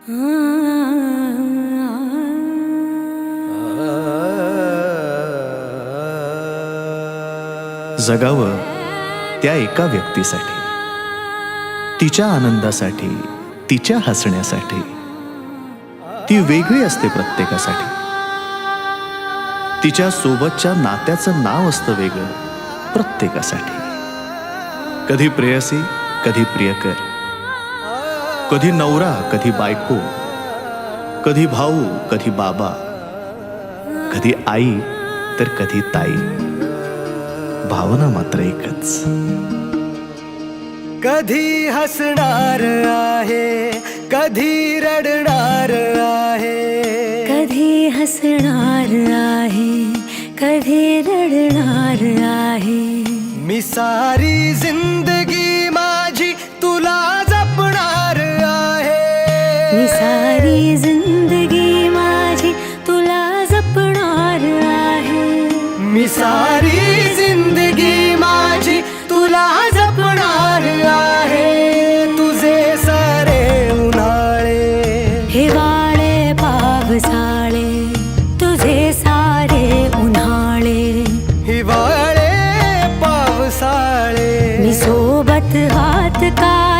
जगावं त्या एका व्यक्तीसाठी तिच्या आनंदासाठी तिच्या हसण्यासाठी. ती वेगळी असते प्रत्येकासाठी. तिच्या सोबतच्या नात्याचं नाव असतं वेगळं प्रत्येकासाठी. कधी प्रेयसी कधी प्रियकर. कधी नवरा कधी बायको कधी भाऊ कधी बाबा कधी आई तर कधी ताई. भावना मात्र एकच. कधी हसणार आहे कधी रडणार आहे. कधी हसणार आहे कधी रडणार आहे. मी सारी जिंदगी सारी जिंदगी माझी तुला जपणार आहे. मी सारी जिंदगी माझी तुला जपणार आहे. तुझे सारे उन्हाळे. हिवाळे पावसाळे तुझे सारे उन्हाळे. हिवाळे पावसाळे. मी सोबत हात कायमचा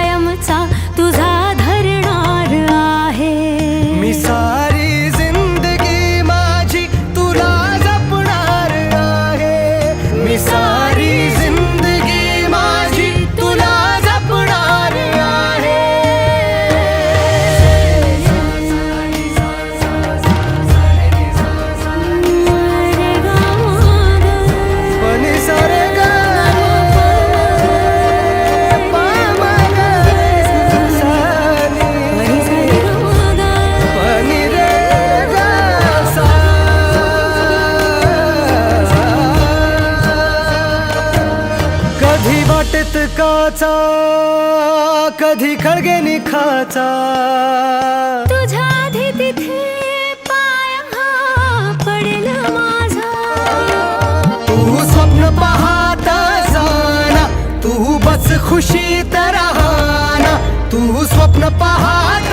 काचा कधी खळगे निखाचा. तुझ्या आधी तिथे पाय हा पडेल माझा. तू स्वप्न पाहत जाना तू बस खुशीत राहना. तू स्वप्न पाहत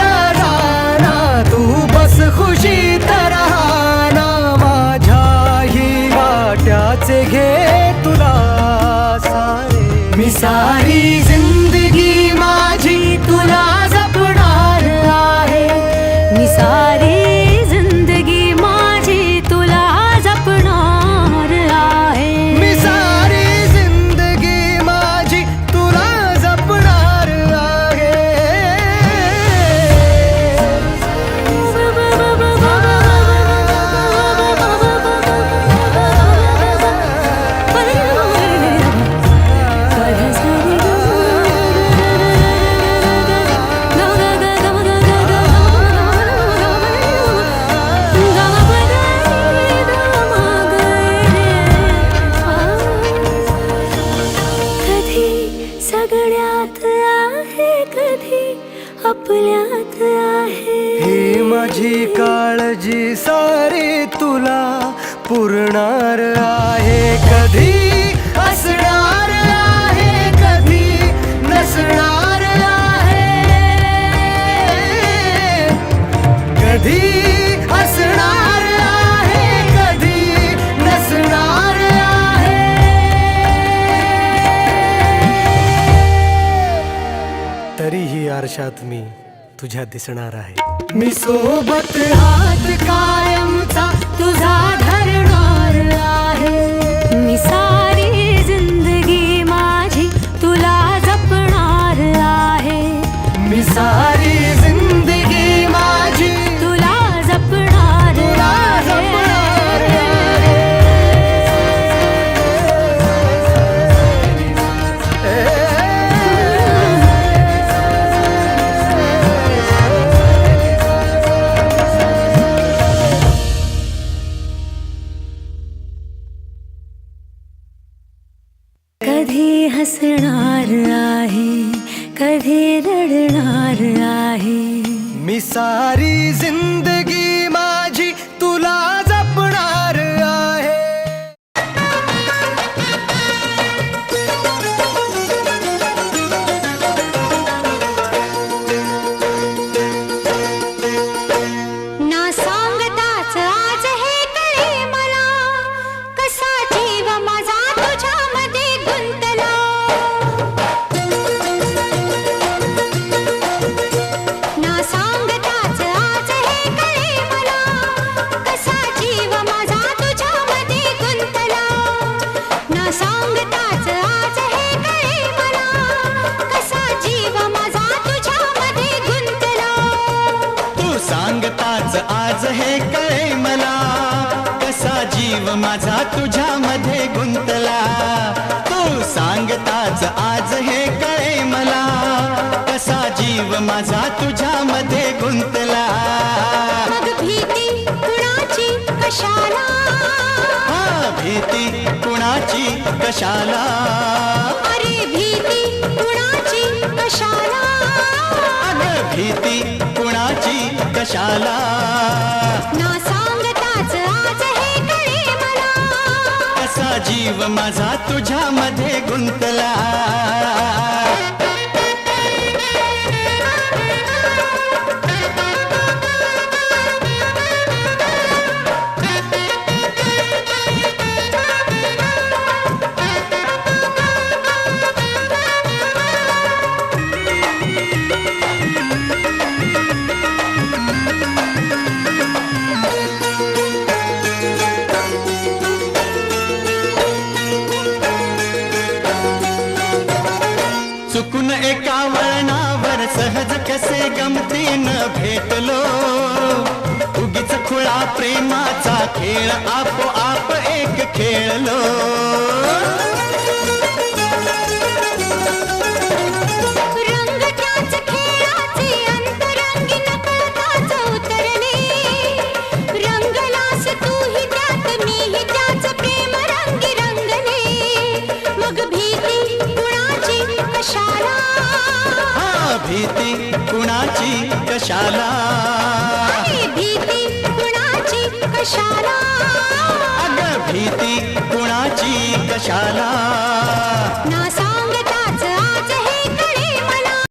आपल्यात आहे. ही माझी काळजी सारी तुला पुरणार आहे. कधी असणार आहे कधी नसणार आहे. कधी असणार आहे कधी नसणार आहे. तरीही आरशात मी तुझ्या दिसणार आहे. मी सोबत हात कायमचा तुझा धरणार आहे. मी सारी जिंदगी हसणार आहे कधी रडणार आहे. मी सारी जिंदगी आज हे कळे मला. कसा जीव माझा तुझ्यामध्ये गुंतला. तू सांगताच आज हे कळे मला. कसा जीव माझा तुझ्यामध्ये गुंतला. मग भीती कुणाची कशाला? हा भीती कुणाची कशाला? अरे भीती कुणाची कशाला? अग भीती कुणाची कशाला ना सांगताच आज हे कळे मला. कसा जीव माझा तुझ्यामध्ये गुंतला. उगीच खुळा प्रेमाचा खेळ आपोआप एक खेळलो. भीती कुणाची कशाला? भीती कुणाची कशाला? अग भीती कुणाची कशाला? नासा